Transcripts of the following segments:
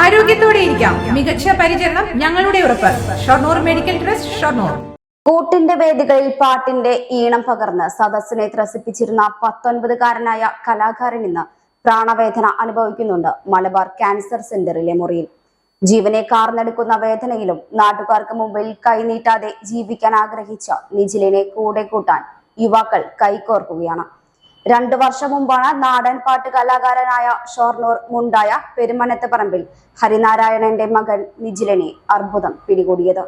ആരോഗ്യത്തോടെ ഇരിക്കാം. മികച്ച പരിചരണം ഞങ്ങളുടെ ഉറപ്പ്. Shoranur medical trust Shoranur. കൂട്ടിന്റെ വേദികളിൽ പാട്ടിന്റെ ഈണം പകർന്ന് സദസ്സിനെ ത്രസിപ്പിച്ചിരുന്ന പത്തൊൻപതുകാരനായ കലാകാരൻ ഇന്ന് പ്രാണവേദന അനുഭവിക്കുന്നുണ്ട് മലബാർ ക്യാൻസർ സെന്ററിലെ മുറിയിൽ. ജീവനെ കാർന്നെടുക്കുന്ന വേദനയിലും നാട്ടുകാർക്ക് മുമ്പിൽ കൈനീട്ടാതെ ജീവിക്കാൻ ആഗ്രഹിച്ച നിജിലിനെ കൂടെ കൂട്ടാൻ യുവാക്കൾ കൈകോർക്കുകയാണ്. രണ്ടു വർഷം മുമ്പാണ് നാടൻ പാട്ട് കലാകാരനായ ഷൊർണൂർ മുണ്ടായ പെരുമനത്ത് പറമ്പിൽ ഹരിനാരായണന്റെ മകൻ നിജിലനെ അർബുദം പിടികൂടിയത്.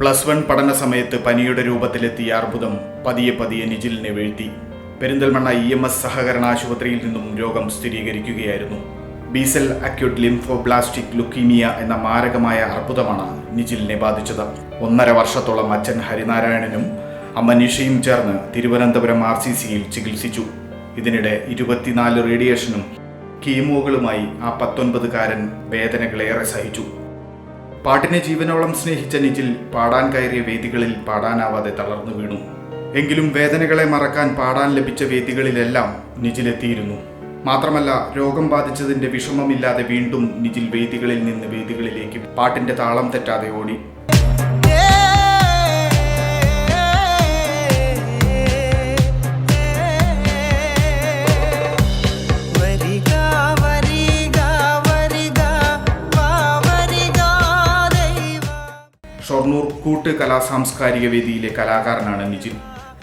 പ്ലസ് വൺ പഠന സമയത്ത് പനിയുടെ രൂപത്തിലെത്തിയ അർബുദം പതിയെ പതിയെ നിജിലിനെ വീഴ്ത്തി. പെരിന്തൽമണ്ണ ഇ എം എസ് സഹകരണ ആശുപത്രിയിൽ നിന്നും രോഗം സ്ഥിരീകരിക്കുകയായിരുന്നു. B cell acute lymphoblastic leukaemia എന്ന മാരകമായ അർബുദമാണ് നിജിലിനെ ബാധിച്ചത്. ഒന്നര വർഷത്തോളം അച്ഛൻ ഹരിനാരായണനും അമ്മ നിഷയും ചേർന്ന് തിരുവനന്തപുരം ആർ സി സിയിൽ ചികിത്സിച്ചു. ഇതിനിടെ ഇരുപത്തിനാല് റേഡിയേഷനും കീമോകളുമായി ആ പത്തൊൻപതുകാരൻ വേദനകളേറെ സഹിച്ചു. പാട്ടിനെ ജീവനോളം സ്നേഹിച്ച നിജിൽ പാടാൻ കയറിയ വേദികളിൽ പാടാനാവാതെ തളർന്നു വീണു. എങ്കിലും വേദനകളെ മറക്കാൻ പാടാൻ ലഭിച്ച വേദികളിലെല്ലാം നിജിലെത്തിയിരുന്നു മാത്രമല്ല രോഗം ബാധിച്ചതിന്റെ വിഷമമില്ലാതെ വീണ്ടും നിജിൽ വേദികളിൽ നിന്ന് വേദികളിലേക്ക് പാട്ടിന്റെ താളം തെറ്റാതെ ഓടി. ഷൊർണൂർ കൂട്ട് കലാസാംസ്കാരിക വേദിയിലെ കലാകാരനാണ് നിജിൽ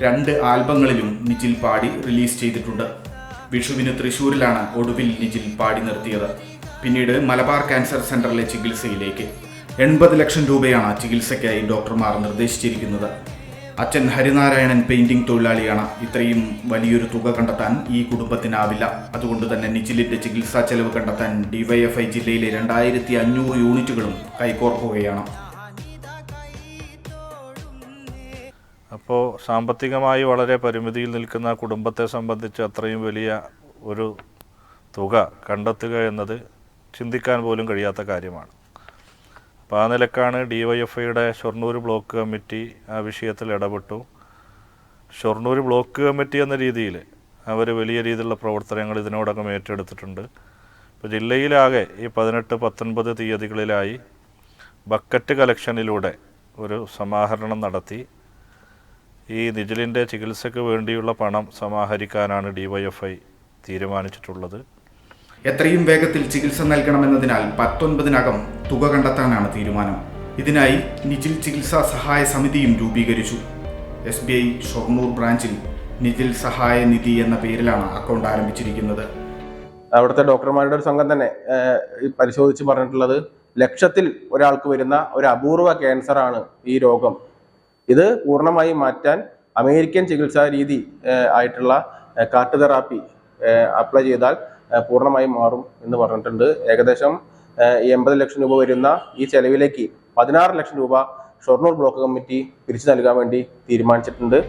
രണ്ട് ആൽബങ്ങളിലും നിജിൽ പാടി റിലീസ് ചെയ്തിട്ടുണ്ട്. വിഷുവിന് തൃശൂരിലാണ് ഒടുവിൽ നിജിൽ പാടി നിർത്തിയത്. പിന്നീട് മലബാർ ക്യാൻസർ സെന്ററിലെ ചികിത്സയിലേക്ക്. എൺപത് ലക്ഷം രൂപയാണ് ചികിത്സയ്ക്കായി ഡോക്ടർമാർ നിർദ്ദേശിച്ചിരിക്കുന്നത്. അച്ഛൻ ഹരിനാരായണൻ പെയിന്റിംഗ് തൊഴിലാളിയാണ്. ഇത്രയും വലിയൊരു തുക കണ്ടെത്താൻ ഈ കുടുംബത്തിനാവില്ല. അതുകൊണ്ട് തന്നെ നിജിലിന്റെ ചികിത്സാ ചെലവ് കണ്ടെത്താൻ ഡിവൈഎഫ്ഐ ജില്ലയിലെ രണ്ടായിരത്തി അഞ്ഞൂറ് യൂണിറ്റുകളും കൈകോർക്കുകയാണ്. അപ്പോൾ സാമ്പത്തികമായി വളരെ പരിമിതിയിൽ നിൽക്കുന്ന കുടുംബത്തെ സംബന്ധിച്ച് അത്രയും വലിയ ഒരു തുക കണ്ടെത്തുക എന്നത് ചിന്തിക്കാൻ പോലും കഴിയാത്ത കാര്യമാണ്. അപ്പോൾ ആ നിലക്കാണ് ഡി വൈ എഫ് ഐയുടെ ഷൊർണൂർ ബ്ലോക്ക് കമ്മിറ്റി ആ വിഷയത്തിൽ ഇടപെട്ടു. ഷൊർണൂർ ബ്ലോക്ക് കമ്മിറ്റി എന്ന രീതിയിൽ അവർ വലിയ രീതിയിലുള്ള പ്രവർത്തനങ്ങൾ ഇതിനോടകം ഏറ്റെടുത്തിട്ടുണ്ട്. ഇപ്പോൾ ജില്ലയിലാകെ ഈ പതിനെട്ട് പത്തൊൻപത് തീയതികളിലായി ബക്കറ്റ് കലക്ഷനിലൂടെ ഒരു സമാഹരണം നടത്തി. ഈ നിജിലിന്റെ ചികിത്സയ്ക്ക് വേണ്ടിയുള്ള പണം സമാഹരിക്കാനാണ് ഡിവൈഎഫ്ഐ തീരുമാനിച്ചിട്ടുള്ളത്. എത്രയും വേഗത്തിൽ ചികിത്സ നൽകണമെന്നതിനാൽ പത്തൊൻപതിനകം തുക കണ്ടെത്താനാണ് തീരുമാനം. ഇതിനായി നിജിൽ ചികിത്സാ സഹായ സമിതിയും രൂപീകരിച്ചു. എസ് ബി ഐ ഷൊർണൂർ ബ്രാഞ്ചിൽ നിജിൽ സഹായ നിധി എന്ന പേരിലാണ് അക്കൗണ്ട് ആരംഭിച്ചിരിക്കുന്നത്. അവിടുത്തെ ഡോക്ടർമാരുടെ ഒരു സംഘം തന്നെ പരിശോധിച്ച് പറഞ്ഞിട്ടുള്ളത് ലക്ഷത്തിൽ ഒരാൾക്ക് വരുന്ന ഒരു അപൂർവ ക്യാൻസറാണ് ഈ രോഗം. ഇത് പൂർണമായി മാറ്റാൻ അമേരിക്കൻ ചികിത്സാ രീതി ആയിട്ടുള്ള കാർട്ട് തെറാപ്പി അപ്ലൈ ചെയ്താൽ പൂർണമായി മാറും എന്ന് പറഞ്ഞിട്ടുണ്ട്. ഏകദേശം എൺപത് ലക്ഷം രൂപ വരുന്ന ഈ ചെലവിലേക്ക് പതിനാറ് ലക്ഷം രൂപ ഷൊർണൂർ ബ്ലോക്ക് കമ്മിറ്റി പിരിച്ചു നൽകാൻ വേണ്ടി തീരുമാനിച്ചിട്ടുണ്ട്.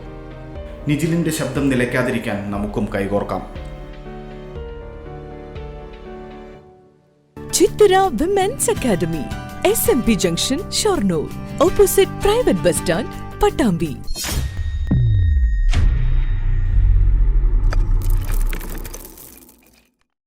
നിജിലിന്റെ ശബ്ദം നിലയ്ക്കാതിരിക്കാൻ നമുക്കും കൈകോർക്കാം. Chithara women's academy S M P junction Shoranur opposite private bus stand Pattambi